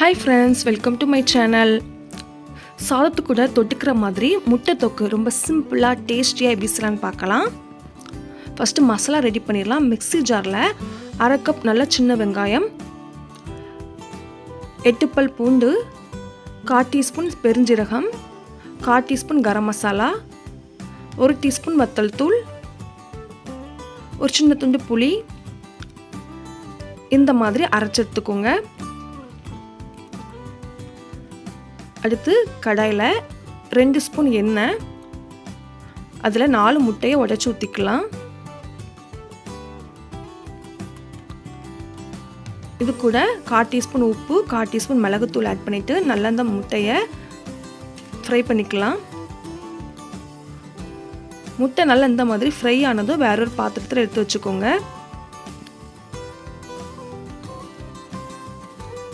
Hi friends welcome to my channel சாதத்து கூட தொட்டுக்கிற மாதிரி முட்டை தொக்கு ரொம்ப சிம்பிளாக டேஸ்டியாக எப்படி செய்யலான்னு பார்க்கலாம். ஃபஸ்ட்டு மசாலா ரெடி பண்ணிடலாம். மிக்ஸி ஜாரில் அரை கப் நல்ல சின்ன வெங்காயம் எட்டுப்பல் பூண்டு கால் டீஸ்பூன் பெருஞ்சீரகம் கால் டீஸ்பூன் கரம் மசாலா ஒரு டீஸ்பூன் வத்தல் தூள் ஒரு சின்ன துண்டு புளி. இந்த மாதிரி அரைச்சி எடுத்துக்கோங்க. அடுத்து கடாயில் ரெண்டு ஸ்பூன் எண்ணெய். அதில் நாலு முட்டையை உடச்சி ஊற்றிக்கலாம் இது கூட கால் டீஸ்பூன் உப்பு கால் டீஸ்பூன் மிளகுத்தூள் ஆட் பண்ணிவிட்டு நல்லா அந்த முட்டையை ஃப்ரை பண்ணிக்கலாம். முட்டை நல்லா இந்த மாதிரி ஃப்ரை ஆனதும் வேற ஒரு பாத்திரத்தில் எடுத்து வச்சுக்கோங்க.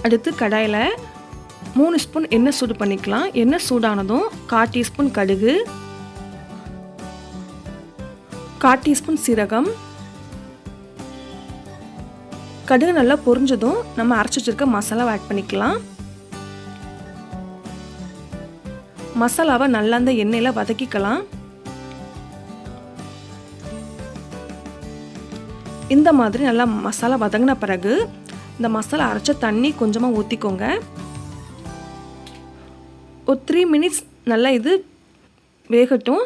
அடுத்து கடாயில் மூணு ஸ்பூன் எண்ணெய் சூடு பண்ணிக்கலாம். எண்ணெய் சூடானதும் கால் டீஸ்பூன் கடுகு கால் டீஸ்பூன் சீரகம். கடுகு நல்லா பொரிஞ்சதும் நம்ம அரைச்சி வச்சிருக்க மசாலாவை ஆட் பண்ணிக்கலாம். மசாலாவை நல்லா அந்த எண்ணெயில் வதக்கிக்கலாம். இந்த மாதிரி நல்லா மசாலா வதங்கின பிறகு இந்த மசாலா அரைச்ச தண்ணி கொஞ்சமாக ஊற்றிக்கோங்க ஒரு த்ரீ மினிட்ஸ் நல்லா இது வேகட்டும்.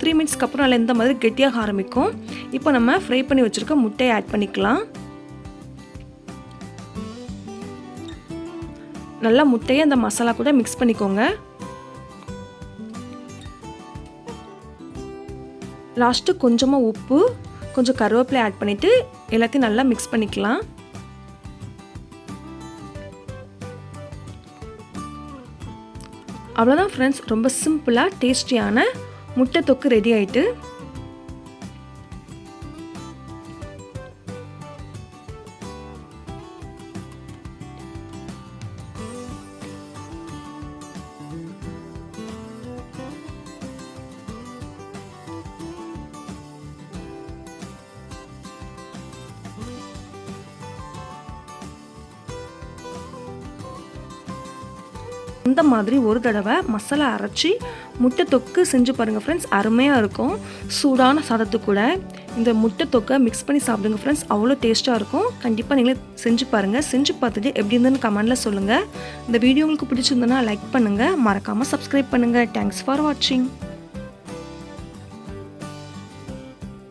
த்ரீ மினிட்ஸ்க்கு அப்புறம் நல்லா இந்த மாதிரி கெட்டியாக ஆரம்பிக்கும். இப்போ நம்ம ஃப்ரை பண்ணி வச்சுருக்க முட்டையை ஆட் பண்ணிக்கலாம். நல்லா முட்டையை அந்த மசாலா கூட மிக்ஸ் பண்ணிக்கோங்க. லாஸ்ட்டு கொஞ்சமாக உப்பு கொஞ்சம் கருவேப்பிலை ஆட் பண்ணிவிட்டு எல்லாத்தையும் நல்லா மிக்ஸ் பண்ணிக்கலாம். அவ்வளோதான் ஃப்ரெண்ட்ஸ் ரொம்ப சிம்பிளாக டேஸ்டியான முட்டை தொக்கு ரெடி ஆயிட்டு இந்த மாதிரி ஒரு தடவை மசாலா அரைச்சி முட்டை தொக்கு செஞ்சு பாருங்கள் ஃப்ரெண்ட்ஸ் அருமையாக இருக்கும். சூடான சாதத்து கூட இந்த முட்டை தொக்கை மிக்ஸ் பண்ணி சாப்பிடுங்க ஃப்ரெண்ட்ஸ் அவ்வளோ டேஸ்ட்டாக இருக்கும். கண்டிப்பாக நீங்களே செஞ்சு பாருங்கள் செஞ்சு பார்த்துட்டு எப்படி இருந்ததுன்னு கமெண்டில் சொல்லுங்கள் இந்த வீடியோ உங்களுக்கு பிடிச்சிருந்தனா லைக் பண்ணுங்கள் மறக்காமல் சப்ஸ்கிரைப் பண்ணுங்கள் தேங்க்ஸ் ஃபார் வாட்சிங்